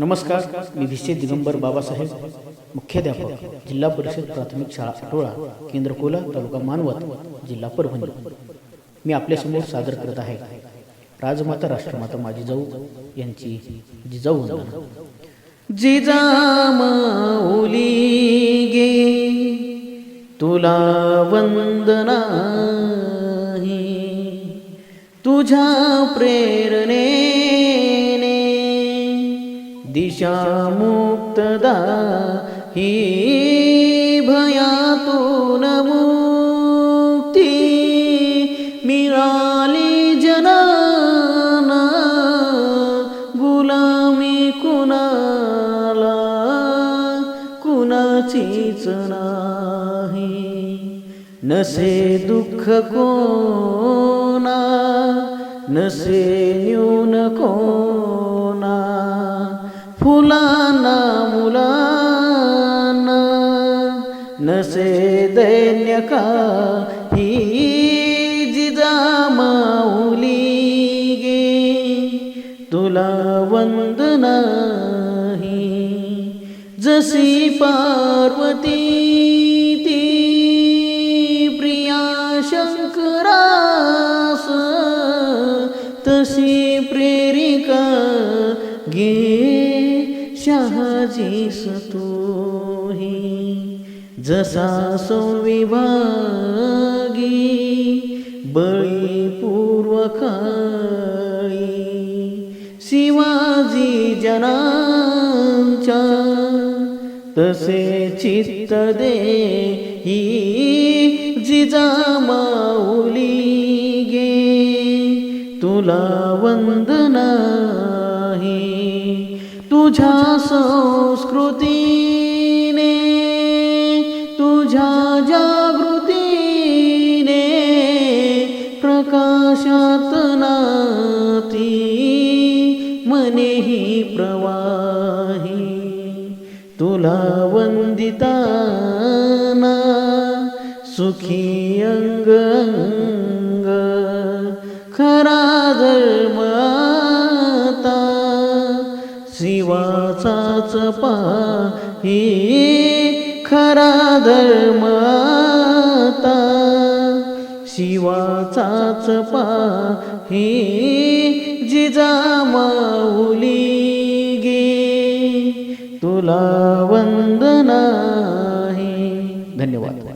नमस्कार मी भिसे दिगंबर बाबासाहेब मुख्याध्यापक जिल्हा परिषद प्राथमिक शाळा आटोळा केंद्र कोला तालुका मानवत जिल्हा परभणी. मी आपल्यासमोर सादर करत आहे राजमाता राष्ट्रमाता माझी जाऊ यांची जिजाऊ जिजामाऊली गे तुला वंदना तुझ्या प्रेरणे दिशा मुक्तदा ही भयातून मुक्ती मिळाली जनाना गुलामी कुणाला कुणाचीच नाही. नसे दुःख कोणा नसे न्यून कोण फुलाना मुलाना नसे दैन्य का ही जिजा माऊली गे तुला वंदना जशी पार्वती ती प्रिया शंकरास तशी प्रेरिका गे. शहाजीस तोही जसा संविभागी बळी पूर्वकाळी शिवाजी जनांच्या तसे चित्त दे ही जिजा माऊली गे तुला वंदना ही तुझ्या संस्कृतीने तुझ्या जागृतीने प्रकाशात नाती मनेही प्रवाही. तुला वंदिताना सुखी अंग खरा धर्म शिवाचाच पाही खरा धर्माता. शिवाचाच पा हे जिजामाऊली गे. तुला वंदना धन्यवाद.